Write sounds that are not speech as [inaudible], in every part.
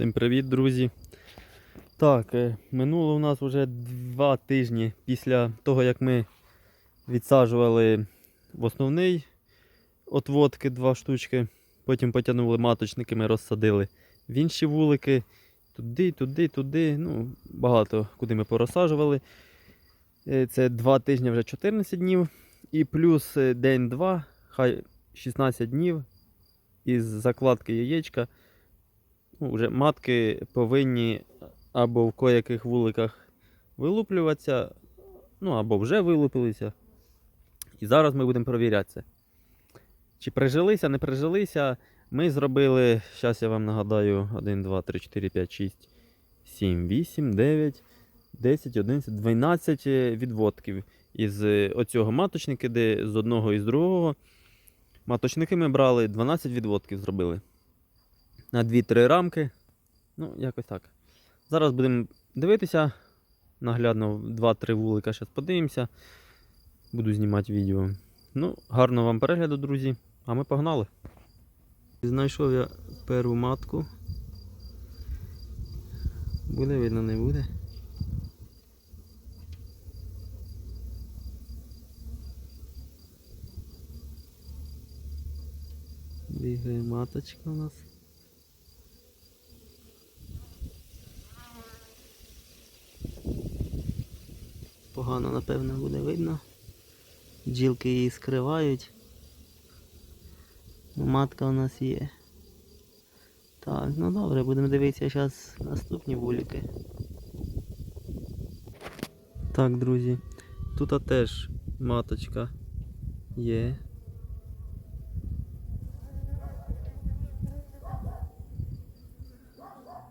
Всім привіт, друзі. Так, е, минуло у нас вже два тижні після того, як ми відсаджували в основний отводки два штучки. Потім потягнули маточники, ми розсадили в інші вулики. Туди, туди, туди. Ну, багато куди ми порозсаджували. Е, Це два тижні вже 14 днів. І плюс е, день-два, хай 16 днів із закладки яєчка вже матки повинні або в кояких вуликах вилуплюватися, ну або вже вилупилися. І зараз ми будемо перевіряти. Чи прижилися, не прижилися. Ми зробили, зараз я вам нагадаю, 1, 2, 3, 4, 5, 6, 7, 8, 9, 10, 11, 12 відводків із е, оцього маточника, де з одного і з другого. Маточники ми брали 12 відводків зробили на 2-3 рамки. Ну, якось так. Зараз будемо дивитися. Наглядно 2-3 вулика зараз подивимося. Буду знімати відео. Ну, гарного вам перегляду, друзі. А ми погнали. Знайшов я перву матку. Буде видно, не буде. Бігає маточка у нас. Погано, напевно, буде видно. Бджілки її скривають. Ну, Матка у нас є. Так, ну добре, будемо дивитися зараз наступні вулики. Так, друзі, тут теж маточка є.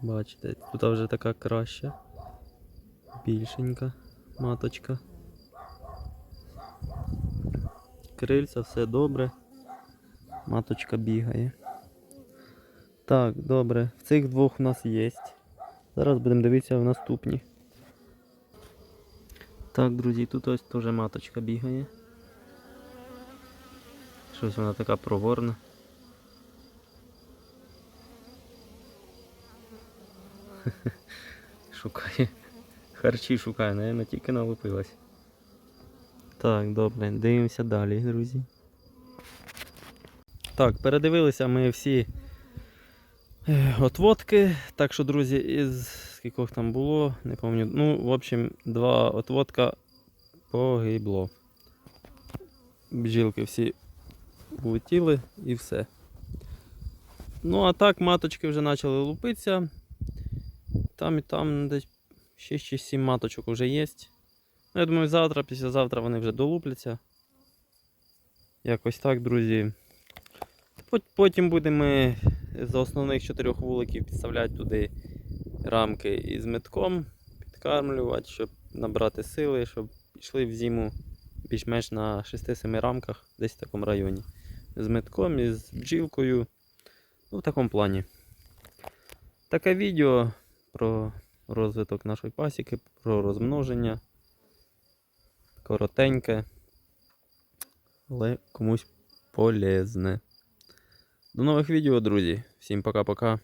Бачите, тут вже така краща, більшенька маточка. Крильця, все добре. Маточка бігає. Так, добре. В цих двох у нас є. Зараз будемо дивитися в наступні. Так, друзі, тут ось теж маточка бігає. Щось вона така проворна. [laughs] Шукає. Харчі шукає, наверное, тільки налупилась. Так, добре, дивимося далі, друзі. Так, передивилися ми всі е, отводки. Так що, друзі, із скількох там було, не пам'ятаю. Ну, в общем, два отводка погибло. Бджілки всі влетіли і все. Ну, а так, маточки вже почали лупитися. Там і там десь 6 чи 7 маточок вже є. Ну, я думаю, завтра, післязавтра вони вже долупляться. Якось так, друзі. Потім будемо з основних чотирьох вуликів підставляти туди рамки із метком, підкармлювати, щоб набрати сили, щоб пішли в зиму більш-менш на 6-7 рамках, десь в такому районі. З метком і з бджілкою. Ну, в такому плані. Таке відео про розвиток нашої пасіки, про розмноження. Коротеньке, але комусь полезне. До нових відео, друзі. Всім пока-пока.